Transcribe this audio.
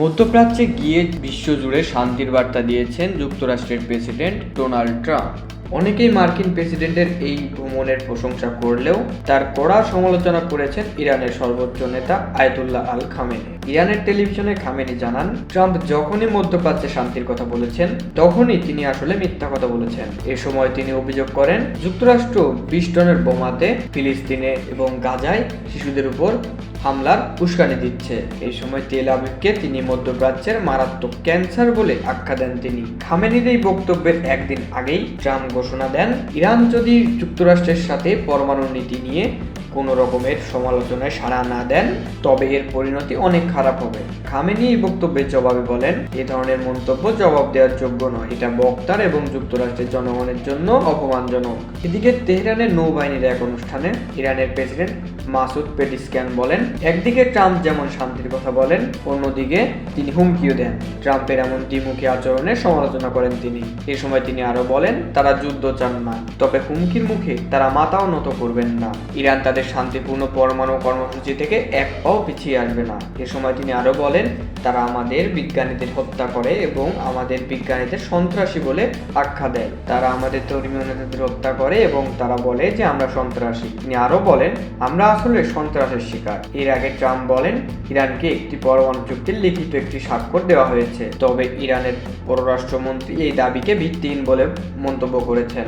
মধ্যপ্রাচ্যে গিয়ে বিশ্বজুড়ে শান্তির বার্তা দিয়েছেন যুক্তরাষ্ট্রের প্রেসিডেন্ট ডোনাল্ড ট্রাম্প। অনেকেই মার্কিন প্রেসিডেন্টের এই ভ্রমণের প্রশংসা করলেও তার কড়া সমালোচনা করেছেন ইরানের সর্বোচ্চ নেতা আয়তুল্লাহ আল খামেনি। ইরানের টেলিভিশনে খামেনি জানান, ট্রাম্প যখনই মধ্যপ্রাচ্যে শান্তির কথা বলেছেন, তখনই তিনি আসলে মিথ্যা কথা বলেছেন। এ সময় তিনি অভিযোগ করেন, যুক্তরাষ্ট্র বিশ টনের বোমাতে ফিলিস্তিনে এবং গাজায় শিশুদের উপর হামলার উস্কানি দিচ্ছে। এই সময় তেল আবিবকে তিনি মধ্যপ্রাচ্যের মারাত্মক ক্যান্সার বলে আখ্যা দেন তিনি। খামেনির এই বক্তব্যের একদিন আগেই ট্রাম্প ঘোষণা দেন, ইরান যদি যুক্তরাষ্ট্রের সাথে পরমাণু নীতি নিয়ে কোনো রকমের সমালোচনায় সাড়া না দেন, তবে এর পরিণতি অনেক খারাপ হবে। খামেনি এই বক্তব্যের জবাবে বলেন, এ ধরনের মন্তব্য জবাব দেওয়ার যোগ্য নয়। এটা বক্তার এবং যুক্তরাষ্ট্রের জনগণের জন্য অপমানজনক। এদিকে তেহরানের নৌবাহিনীর এক অনুষ্ঠানে ইরানের প্রেসিডেন্ট মাসুদ পেটিসক্যান বলেন, একদিকে ট্রাম্প যেমন শান্তির কথা বলেন, অন্যদিকে তিনি হুমকিও দেন। ট্রাম্পের এমন দ্বিমুখী আচরণের সমালোচনা করেন তিনি। এ সময় তিনি আরও বলেন, তারা যুদ্ধ চান না, তবে হুমকির মুখে তারা মাথাও নত করবেন না। ইরান তাদের শান্তিপূর্ণ পরমাণু কর্মসূচি থেকে এক পাও পিছিয়ে আসবে না। এ সময় তিনি আরও বলেন, তারা আমাদের বিজ্ঞানীদের হত্যা করে এবং আমাদের বিজ্ঞানীদের সন্ত্রাসী বলে আখ্যা দেয়। তারা আমাদের ধর্মীয় নেতাদের হত্যা করে এবং তারা বলে যে আমরা সন্ত্রাসী। তিনি আরও বলেন, আমরা আসলে সন্ত্রাসের শিকার। এর আগে ট্রাম্প বলেন, ইরানকে একটি পরমাণু চুক্তির লিখিত একটি স্বাক্ষর দেওয়া হয়েছে। তবে ইরানের পররাষ্ট্রমন্ত্রী এই দাবিকে ভিত্তিহীন বলে মন্তব্য করেছেন।